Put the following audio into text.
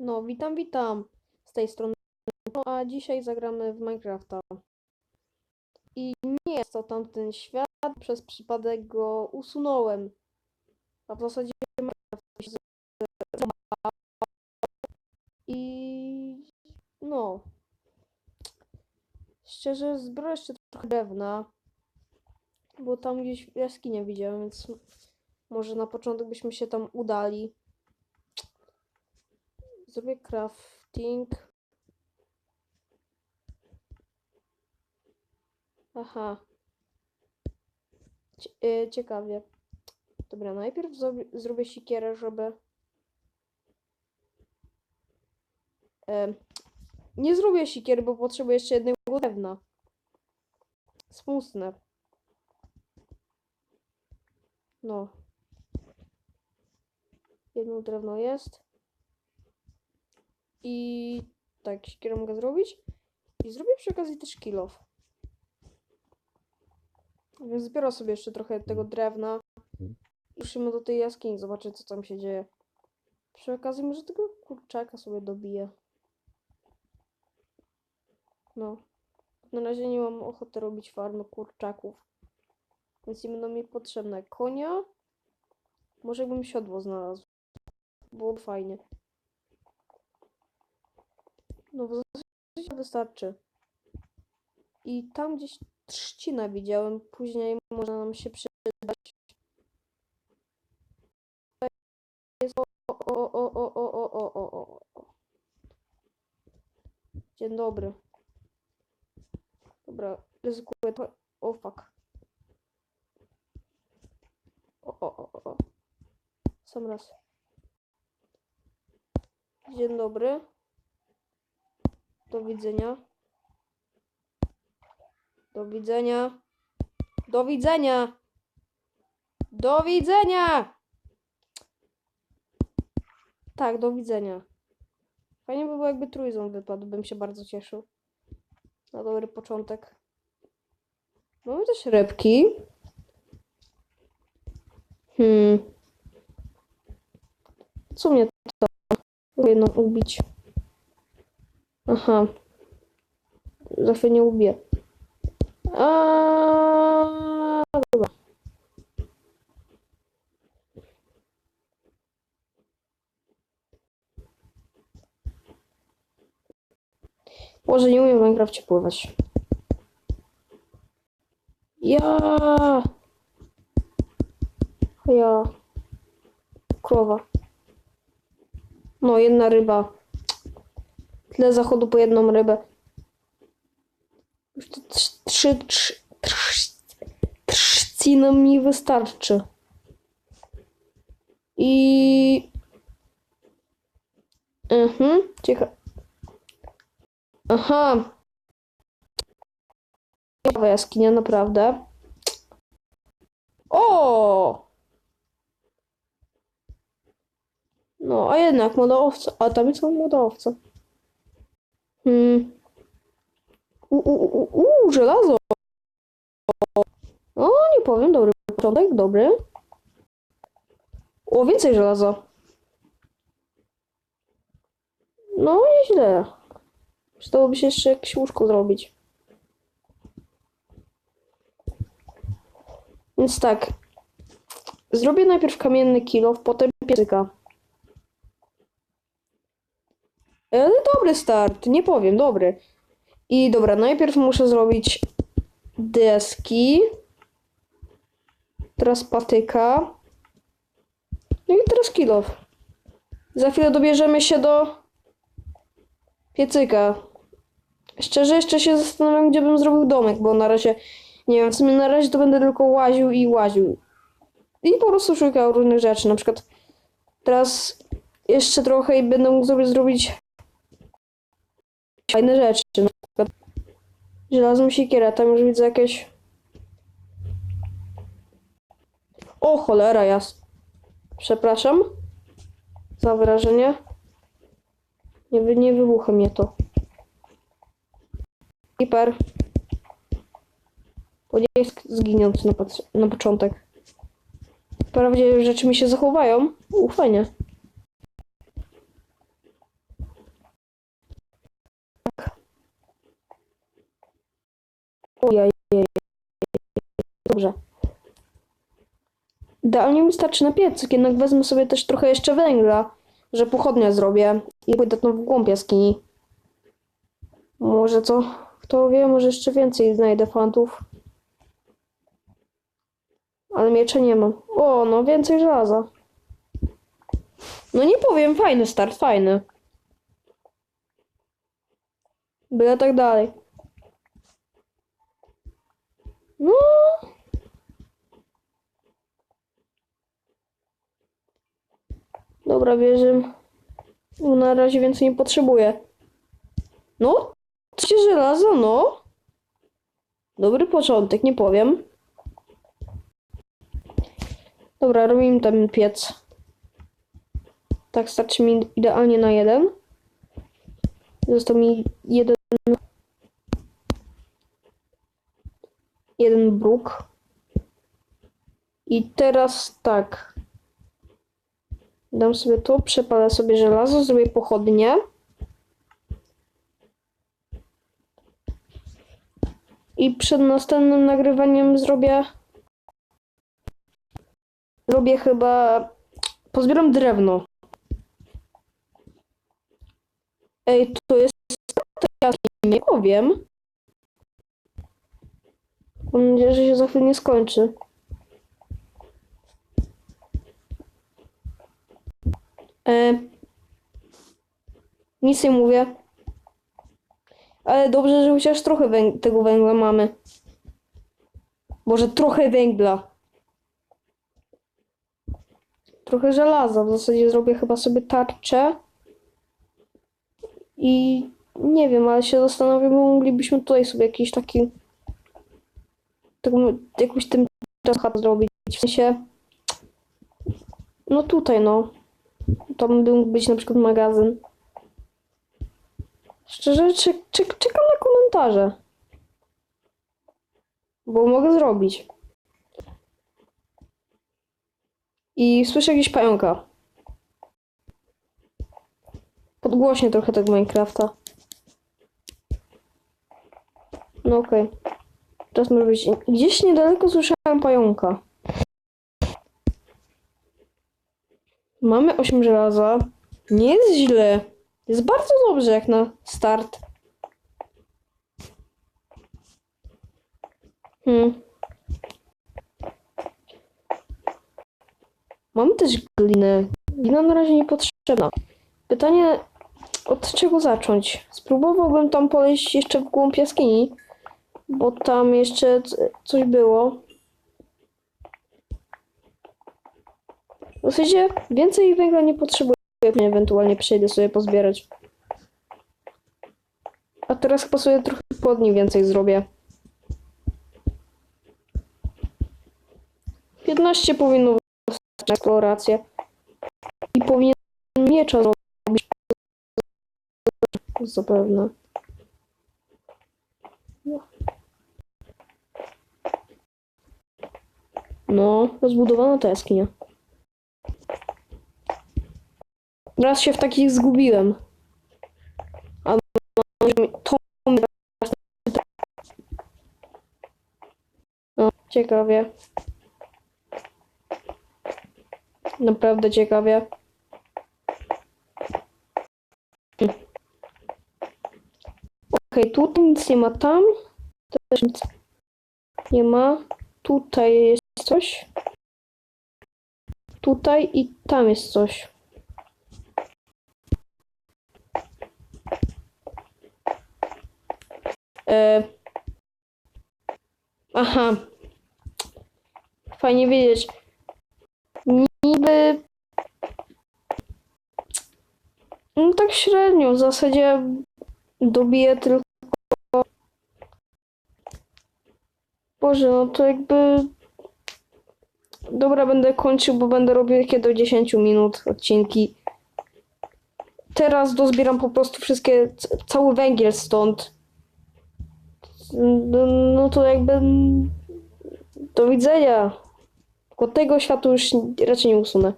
No, witam, witam z tej strony. No, a dzisiaj zagramy w Minecrafta. I nie jest to tamten świat, przez przypadek go usunąłem. A w zasadzie Minecraft się. I no. Szczerze, zbiorę jeszcze trochę drewna, bo tam gdzieś jaskinię widziałem, więc może na początek byśmy się tam udali. Zrobię crafting. Aha. Y, ciekawie. Dobra, najpierw zrobię, sikierę, żeby... Em, nie zrobię sikiery, bo potrzebuję jeszcze jednego drewna. Spustne. No. Jedno drewno jest. I tak, siekierę mogę zrobić. I zrobię przy okazji też kill off. Więc zbiorę sobie jeszcze trochę tego drewna. Ruszymy do tej jaskini, zobaczę co tam się dzieje. Przy okazji może tego kurczaka sobie dobiję. No. Na razie nie mam ochoty robić farmy kurczaków. Więc nie będą mi potrzebne konia. Może bym siodło znalazł. Byłoby fajnie. No w zasadzie wystarczy. I tam gdzieś trzcina widziałem, później może nam się przydać. Jest o, o, o, o, o, o, o, o, o. Dzień dobry. Dobra, ryzykuję to. O fuck. O, o, o, o. Sam raz. Dzień dobry. Do widzenia. Do widzenia. Do widzenia. Do widzenia. Tak, do widzenia. Fajnie by było, jakby trójząb wypadł, bym się bardzo cieszył. Na dobry początek. Mamy też rybki. Hmm. Co mnie to? Jedną ubić. Aha. Zawsze nie lubię. A dobra. Może nie umiem w Minecrafcie pływać. Ja. Ja. Krowa. No, jedna ryba. Tyle zachodu po jedną rybę. Już to trzy, trzy, trz, mi wystarczy. I... Mhm, ciekawe. Aha. Ciekawa jaskinia, naprawdę. O! No, a jednak młoda owca. A tam jest młoda owca. Hmm. U, u, u, u, żelazo. O, nie powiem, dobry początek, dobry. O, więcej żelaza. No, nieźle. Przydałoby się jeszcze jakieś łóżko zrobić. Więc tak. Zrobię najpierw kamienny kilof, potem piecyka. Ale dobry start, nie powiem, dobry. I dobra, najpierw muszę zrobić deski. Teraz patyka. No i teraz kilof. Za chwilę dobierzemy się do piecyka. Szczerze jeszcze się zastanawiam, gdzie bym zrobił domek, bo na razie, nie wiem, w sumie na razie to będę tylko łaził i łaził. I po prostu szukał różnych rzeczy, na przykład teraz jeszcze trochę i będę mógł sobie zrobić fajne rzeczy, przykład żelazną siekierę, tam już widzę jakieś... O cholera jas. Przepraszam za wyrażenie. Nie, nie wybucha mnie to. Hiper. Podzielę zginiąc na, na początek. Wprawdzie rzeczy mi się zachowają. U, Ojej. Dobrze. Idealnie mi starczy na piecyk, jednak wezmę sobie też trochę jeszcze węgla, że pochodnia zrobię i pójdę tam w głąb jaskini. Może co? Kto wie, może jeszcze więcej znajdę fantów. Ale miecza nie mam. O, no więcej żelaza. No nie powiem, fajny start, fajny. Byle tak dalej. No. Dobra, bierzemy. No, na razie więcej nie potrzebuję. No, trzy żelazo, no. Dobry początek, nie powiem. Dobra, robimy ten piec. Tak, starczy mi idealnie na jeden. Został mi jeden. Jeden bruk. I teraz tak. Dam sobie to, przepalę sobie żelazo, zrobię pochodnie. I przed następnym nagrywaniem zrobię. Zrobię chyba. Pozbieram drewno. Ej, to jest. Ja nie powiem. Mam nadzieję, że się za chwilę nie skończy. E, nic nie mówię. Ale dobrze, że chociaż trochę węg- tego węgla mamy. Może trochę węgla. Trochę żelaza. W zasadzie zrobię chyba sobie tarczę. I nie wiem, ale się zastanawiam, bo moglibyśmy tutaj sobie jakiś taki. Taką, jakąś tym chatę zrobić. W sensie. No tutaj, no. Tam by mógł być na przykład magazyn. Szczerze, czek, czek, czekam na komentarze. Bo mogę zrobić. I słyszę jakieś pająka. Podgłośnie trochę tego Minecrafta. No okej. Teraz może być. Gdzieś niedaleko słyszałem pająka. Mamy 8 żelaza. Nie jest źle. Jest bardzo dobrze jak na start. Hmm. Mamy też glinę. Glina na razie niepotrzebna. Pytanie, od czego zacząć? Spróbowałbym tam polecieć jeszcze w głąb jaskini, bo tam jeszcze coś było. W zasadzie więcej węgla nie potrzebuję, ewentualnie przejdę sobie pozbierać. A teraz chyba sobie trochę płodni więcej zrobię. 15 powinno wystarczyć na eksplorację. I powinien miecza zrobić. Zapewne. No, rozbudowana ta jaskinia. Raz się w takich zgubiłem. A to No, ciekawie. Naprawdę ciekawie. Okej, tutaj nic nie ma tam. Też nic nie ma. Tutaj jest coś. Tutaj i tam jest coś. E... Aha. Fajnie wiedzieć. Niby. No tak średnio. W zasadzie dobiję tylko. Boże, no to jakby. Dobra, będę kończył, bo będę robił takie do 10 minut odcinki. Teraz dozbieram po prostu wszystkie, cały węgiel stąd. No, no to jakby. Do widzenia. Tylko tego światu już raczej nie usunę.